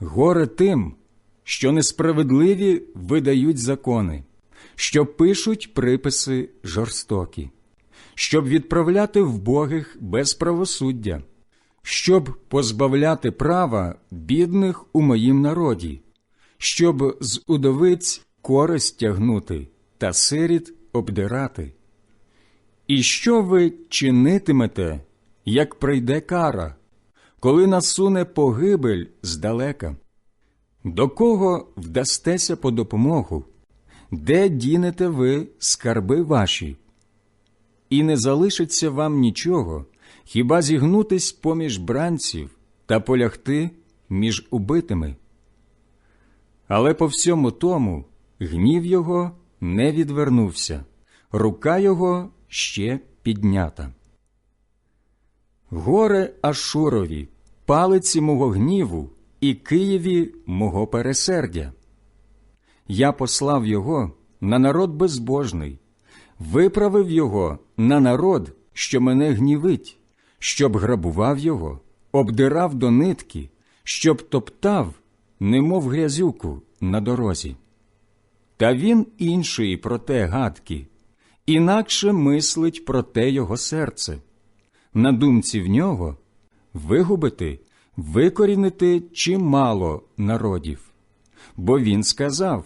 Горе тим, що несправедливі видають закони, що пишуть приписи жорстокі, щоб відправляти вбогих без правосуддя, щоб позбавляти права бідних у моїм народі, щоб з удовиць користь тягнути та сиріт обдирати. І що ви чинитимете, як прийде кара, коли насуне погибель здалека? До кого вдастеся по допомогу? Де дінете ви скарби ваші? І не залишиться вам нічого, хіба зігнутись поміж бранців та полягти між убитими? Але по всьому тому гнів його не відвернувся, рука його ще піднята. Горе Ашурові, палиці мого гніву і Києві мого пересердя. Я послав його на народ безбожний, виправив його на народ, що мене гнівить, щоб грабував його, обдирав до нитки, щоб топтав, немов грязюку на дорозі. Та він іншої про те гадки, інакше мислить про те його серце. На думці в нього вигубити, викорінити чимало народів. Бо він сказав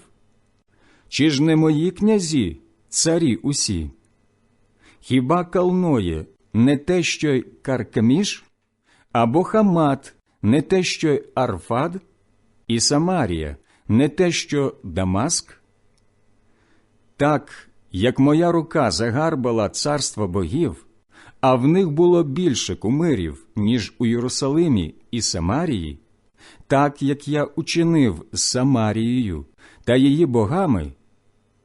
Чи ж не мої князі, царі усі? Хіба Калноє не те, що й Каркаміш, або Хамат не те, що й Арфад, і Самарія не те, що Дамаск? Так, як моя рука загарбала царство богів, а в них було більше кумирів, ніж у Єрусалимі і Самарії, так як я учинив з Самарією та її богами,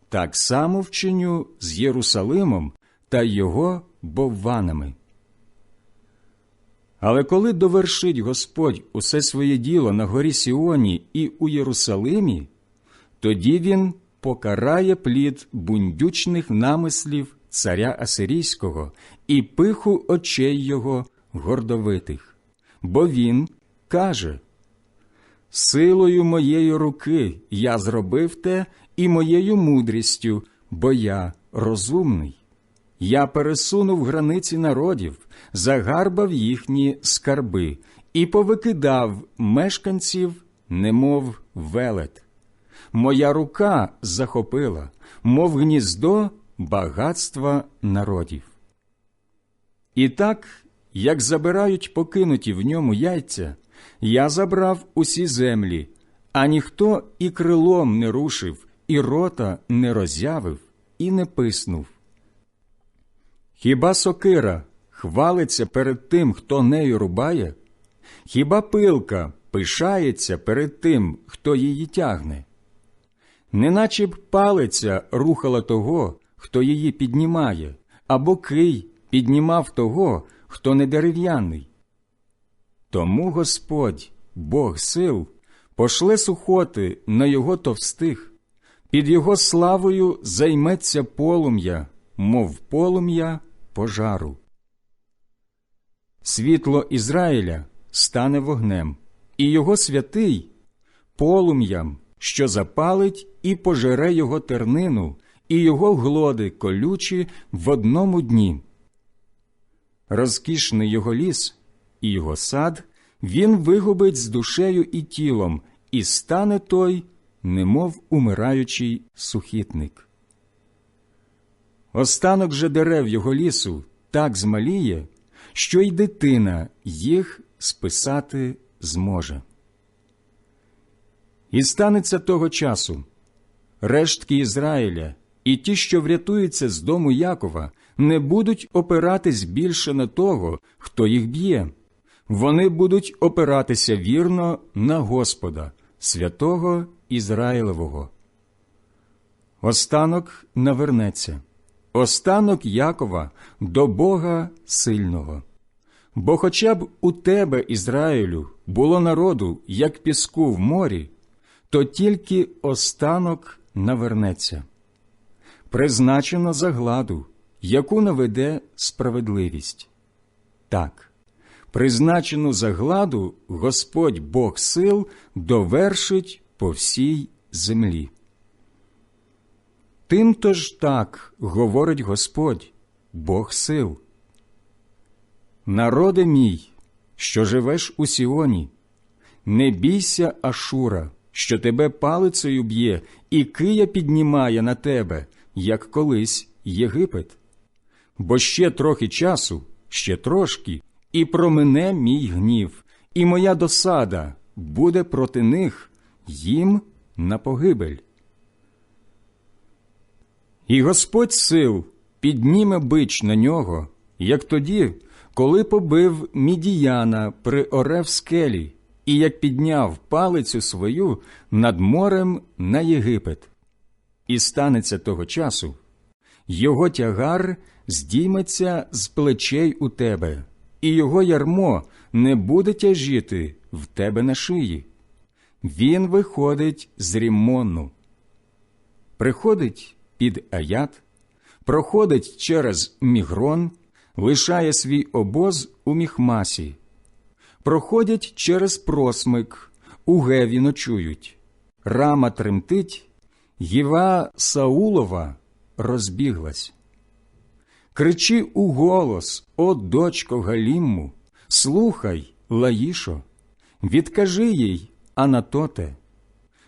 так само вчиню з Єрусалимом та його бовванами. Але коли довершить Господь усе своє діло на горі Сіоні і у Єрусалимі, тоді він покарає плід бундючних намислів царя Асирійського і пиху очей його гордовитих. Бо він каже Силою моєї руки я зробив те і моєю мудрістю, бо я розумний. Я пересунув границі народів, загарбав їхні скарби і повикидав мешканців, немов велет. Моя рука захопила, мов гніздо багатства народів. І так, як забирають покинуті в ньому яйця, я забрав усі землі, а ніхто і крилом не рушив, і рота не роззявив, і не писнув. Хіба сокира хвалиться перед тим, хто нею рубає? Хіба пилка пишається перед тим, хто її тягне? Неначе б палиця рухала того, хто її піднімає, або кий піднімав того, хто не дерев'яний. Тому Господь, Бог сил, пошле сухоти на його товстих, під його славою займеться полум'я, мов полум'я пожару. Світло Ізраїля стане вогнем, і його святий полум'ям, що запалить і пожере його тернину, і його глоди колючі в одному дні. Розкішний його ліс і його сад він вигубить з душею і тілом, і стане той, немов умираючий сухітник. Останок же дерев його лісу так змаліє, що й дитина їх списати зможе. І станеться того часу рештки Ізраїля і ті, що врятуються з дому Якова, не будуть опиратись більше на того, хто їх б'є. Вони будуть опиратися вірно на Господа, святого Ізраїлевого. Останок навернеться, останок Якова до Бога сильного. Бо хоча б у тебе, Ізраїлю, було народу, як піску в морі, то тільки останок навернеться. Призначено загладу, яку наведе справедливість. Так, Призначену загладу Господь Бог сил довершить по всій землі. Тимто ж так говорить Господь, Бог сил. Народе мій, що живеш у Сіоні, не бійся Ашура, що тебе палицею б'є, і кия піднімає на тебе, як колись Єгипет. Бо ще трохи часу, ще трошки, і промине мій гнів, і моя досада буде проти них їм на погибель. І Господь сил підніме бич на нього, як тоді, коли побив мідіяна при орев скелі, і як підняв палицю свою над морем на Єгипет. І станеться того часу, його тягар здійметься з плечей у тебе, і його ярмо не буде тяжіти в тебе на шиї. Він виходить з Ріммону. Приходить під аят, проходить через мігрон, лишає свій обоз у міхмасі, проходять через просмик, у геві ночують, рама тремтить, Єва Саулова розбіглась. Кричи у голос, о дочко Галімму, слухай, Лаїшо, відкажи їй, Анатоте,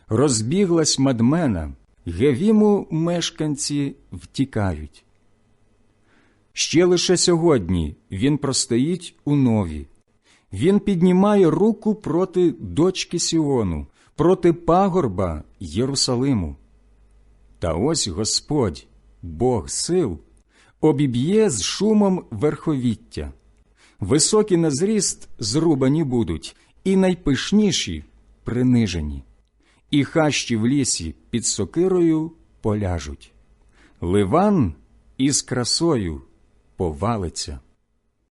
розбіглась мадмена, Гевіму мешканці втікають. Ще лише сьогодні він простоїть у нові. Він піднімає руку проти дочки Сіону, проти пагорба Єрусалиму. Та ось Господь, Бог сил, обіб'є з шумом верховіття. Високі на зріст зрубані будуть, і найпишніші принижені, і хащі в лісі під сокирою поляжуть. Ливан із красою повалиться.